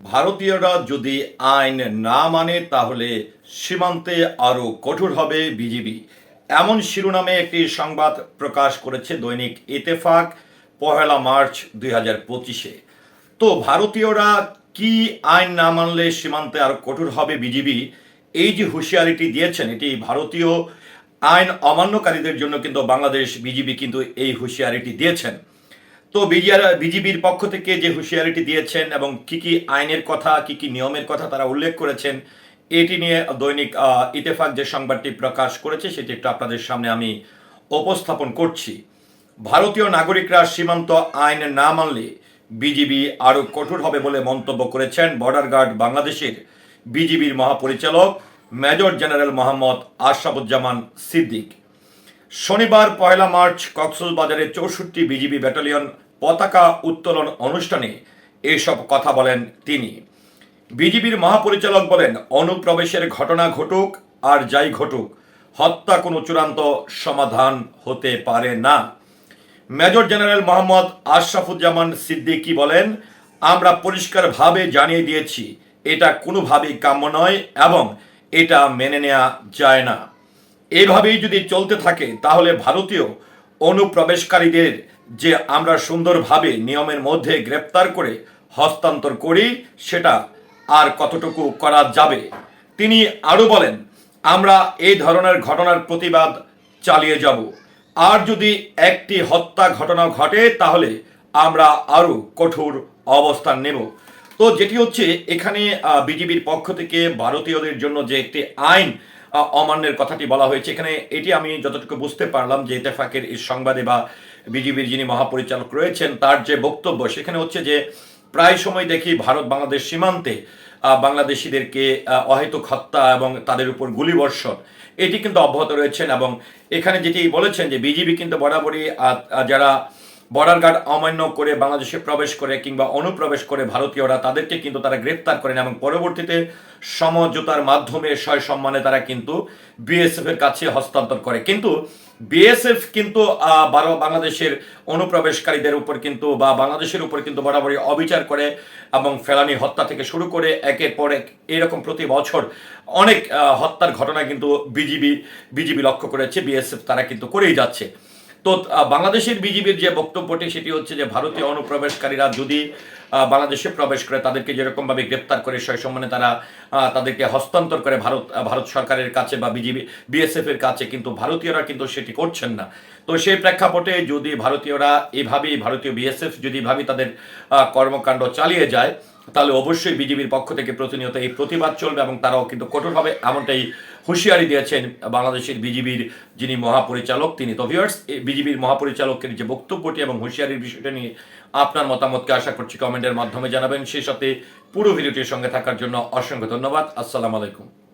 ভারতীয়রা যদি আইন না মানে তাহলে সীমান্তে আরও কঠোর হবে বিজিবি। এমন শিরোনামে একটি সংবাদ প্রকাশ করেছে দৈনিক ইতেফাক পহেলা মার্চ দুই হাজার পঁচিশে। তো ভারতীয়রা কি আইন না মানলে সীমান্তে আরও কঠোর হবে বিজিবি? এই যে হুঁশিয়ারিটি দিয়েছেন, এটি ভারতীয় আইন অমান্যকারীদের জন্য কিন্তু বাংলাদেশ বিজিবি কিন্তু এই হুঁশিয়ারিটি দিয়েছেন। তো বিজিবির পক্ষ থেকে যে হুঁশিয়ারিটি দিয়েছেন এবং কি কি আইনের কথা, কি কি নিয়মের কথা তারা উল্লেখ করেছেন, এটি নিয়ে দৈনিক ইতেফাক যে সংবাদটি প্রকাশ করেছে সেটি একটু আপনাদের সামনে আমি উপস্থাপন করছি। ভারতীয় নাগরিকরা সীমান্ত আইন না মানলে বিজিবি আরও কঠোর হবে বলে মন্তব্য করেছেন বর্ডার গার্ড বাংলাদেশের বিজিবির মহাপরিচালক মেজর জেনারেল মোহাম্মদ আশরাফুজ্জামান সিদ্দিক। শনিবার পয়লা মার্চ কক্সবাজারে চৌষট্টি বিজিবি ব্যাটালিয়ন পতাকা উত্তোলন অনুষ্ঠানে এসব কথা বলেন তিনি। বিজিবির মহাপরিচালক বলেন, অনুপ্রবেশের ঘটনা ঘটুক আর যাই ঘটুক, হত্যা কোনো চূড়ান্ত সমাধান হতে পারে না। মেজর জেনারেল মোহাম্মদ আশরাফুজ্জামান সিদ্দিকী বলেন, আমরা পরিষ্কারভাবে জানিয়ে দিয়েছি, এটা কোনোভাবেই কাম্য নয় এবং এটা মেনে নেওয়া যায় না। এভাবেই যদি চলতে থাকে, তাহলে ভারতীয় অনুপ্রবেশকারীদের যে আমরা সুন্দরভাবে নিয়মের মধ্যে গ্রেপ্তার করে হস্তান্তর করি, সেটা আর কতটুকু করা যাবে? তিনি আরও বলেন, আমরা এই ধরনের ঘটনার প্রতিবাদ চালিয়ে যাব। আর যদি একটি হত্যা ঘটনা ঘটে, তাহলে আমরা আরও কঠোর অবস্থান নেব। তো যেটি হচ্ছে, এখানে বিজেপির পক্ষ থেকে ভারতীয়দের জন্য যে একটি আইন অমান্যের কথাটি বলা হয়েছে। এখানে এটি আমি যতটুকু বুঝতে পারলাম যে ইতেফাকের এই সংবাদে বা বিজেপির যিনি মহাপরিচালক রয়েছেন, তার যে বক্তব্য, সেখানে হচ্ছে যে প্রায় সময় দেখি ভারত বাংলাদেশ সীমান্তে বাংলাদেশিদেরকে অহেতুক হত্যা এবং তাদের উপর গুলিবর্ষণ, এটি কিন্তু অব্যাহত রয়েছেন এবং এখানে যেটি বলেছেন যে বিজেপি কিন্তু বরাবরই যারা বর্ডার গার্ড অমান্য করে বাংলাদেশে প্রবেশ করে কিংবা অনুপ্রবেশ করে ভারতীয়রা তাদেরকে কিন্তু তারা গ্রেপ্তার করেন এবং পরবর্তীতে সমঝোতার মাধ্যমে সয় সম্মানে তারা কিন্তু বিএসএফ এর কাছে হস্তান্তর করে। কিন্তু বিএসএফ কিন্তু বাংলাদেশের অনুপ্রবেশকারীদের উপর কিন্তু বা বাংলাদেশের উপর কিন্তু বরাবরই অবিচার করে এবং ফেলানি হত্যা থেকে শুরু করে একের পর এক এরকম প্রতি বছর অনেক হত্যার ঘটনা কিন্তু বিজিবি বিজিবি লক্ষ্য করেছে। বিএসএফ তারা কিন্তু করেই যাচ্ছে। তো বাংলাদেশের বিজিবির যে বক্তব্যটি, সেটি হচ্ছে যে ভারতীয় অনুপ্রবেশকারীরা যদি বাংলাদেশে প্রবেশ করে, তাদেরকে যেরকমভাবে গ্রেপ্তার করে সেই সম্মানে তারা তাদেরকে হস্তান্তর করে ভারত ভারত সরকারের কাছে বা বিজিবি বিএসএফ এর কাছে, কিন্তু ভারতীয়রা কিন্তু সেটি করছেন না। তো সেই প্রেক্ষাপটে যদি ভারতীয়রা এভাবেই, ভারতীয় বিএসএফ যদি এভাবেই তাদের কর্মকাণ্ড চালিয়ে যায় তাহলে অবশ্যই বিজেপির পক্ষ থেকে প্রতিনিয়ত এই প্রতিবাদ চলবে এবং তারাও কিন্তু কঠোরভাবে এমনটাই হুঁশিয়ারি দিয়েছেন বাংলাদেশের বিজিবির যিনি মহাপরিচালক, তিনি তো ভিউয়ার্স বিজিবির মহাপরিচালকের যে বক্তব্যটি এবং হুঁশিয়ারির বিষয়টা নিয়ে আপনার মতামতকে আশা করছি কমেন্টের মাধ্যমে জানাবেন। সেই সাথে পুরো ভিডিওটির সঙ্গে থাকার জন্য অসংখ্য ধন্যবাদ। আসসালামু আলাইকুম।